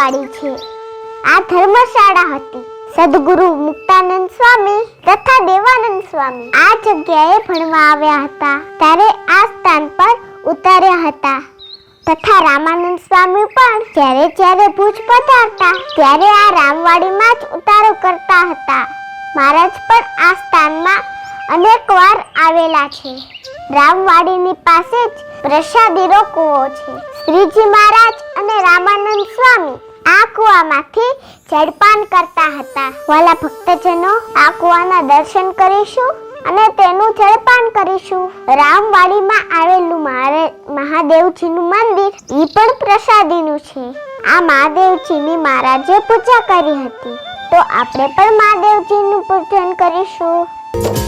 આ ધર્મશાળા હતી. સદગુરુ મુક્તાનંદ સ્વામી તથા દેવાનંદ સ્વામી આ જગ્યાએ ભણવા આવ્યા હતા. ત્યારે આ સ્થાન પર ઉતાર્યા હતા. તથા રામાનંદ સ્વામી પણ જ્યારે જ્યારે ભુજ પધારતા, ત્યારે આ રામવાડીમાં જ ઉતારો કરતા હતા. મહારાજ પણ આ સ્થાનમાં અનેક વાર આવેલા છે. રામવાડીની પાસે જ પ્રસાદીનો કૂવો છે. શ્રીજી મહારાજ અને રામાનંદ સ્વામી આ કૂવામાંથી જળપાન કરતા હતા. વાલા ભક્તજનો આ કૂવાના દર્શન કરીશું અને તેનું જળપાન કરીશું. રામવાડીમાં આવેલું મારે, મહાદેવજીનું મંદિર એ પણ પ્રસાદીનું છે. આ મહાદેવજીની મહારાજે પૂજા કરી હતી. તો આપણે પણ મહાદેવજીનું પૂજન કરીશું.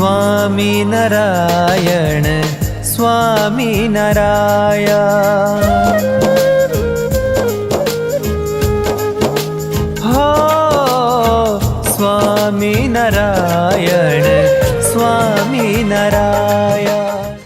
स्वामी नारायण स्वामी नारायण हो स्वामी नारायण स्वामी नारायण